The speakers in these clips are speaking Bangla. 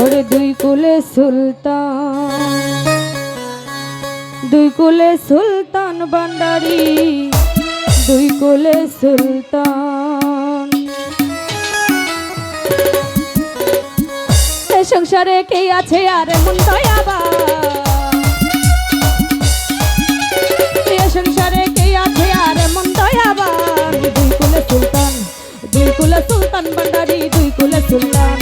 ওরে দুই কুলে সুলতান, দুই কুলে সুলতান ভান্ডারি, দুই কুলে সুলতান। এ সংসারে কে আছে আর মন দয়াবা এ সংসারে কে আছে আর মন দয়াবান? দুই কুলে সুলতান, দুই কুলে সুলতান ভান্ডারি, দুই কুলে সুলতান।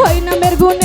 ওই নামের গুণ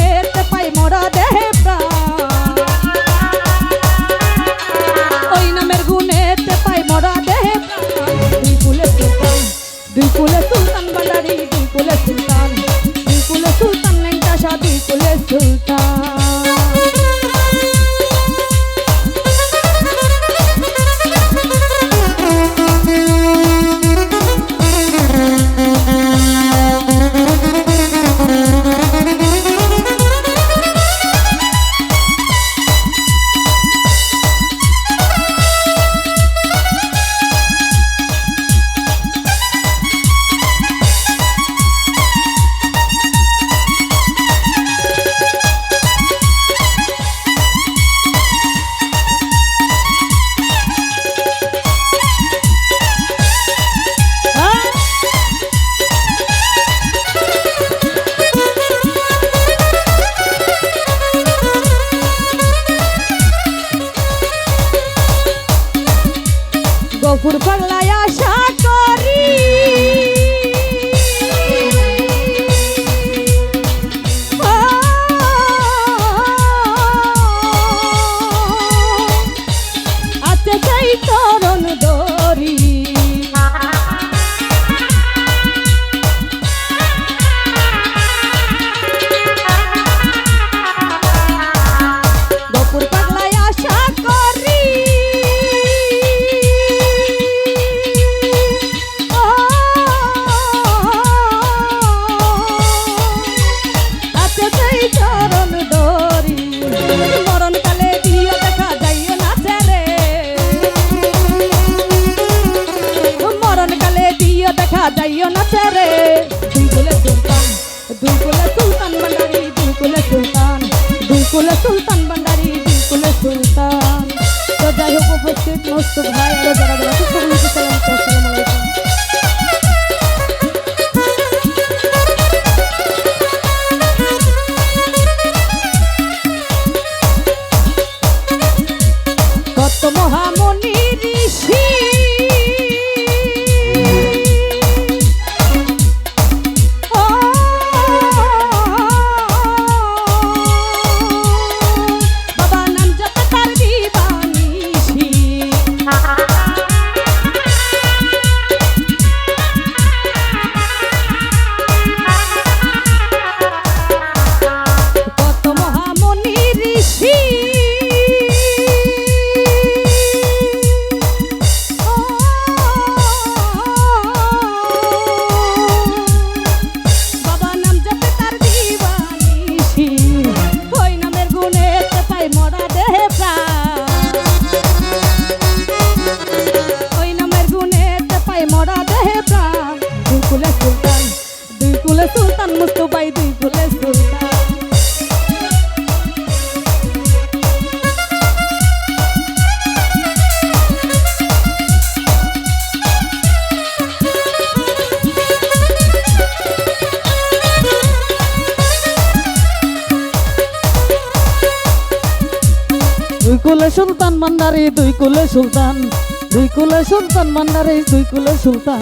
সাজাইও না তেরে। দুকুলে সুলতান দুকুলে সুলতান ভান্ডারি দুকুলে সুলতান দুকুলে সুলতান ভান্ডারি দুকুলে সুলতান। তো যাই হোক, উপস্থিত মস্ত ভাই, আরও যারা যারা সকলকে সালাম করছি দোস্ত পাই তুই ভুলে দুই কুলে সুলতান মান্দারি, দুই কুলে সুলতান। দুই কুলে সুলতান মান্দারি, দুই কুলে সুলতান।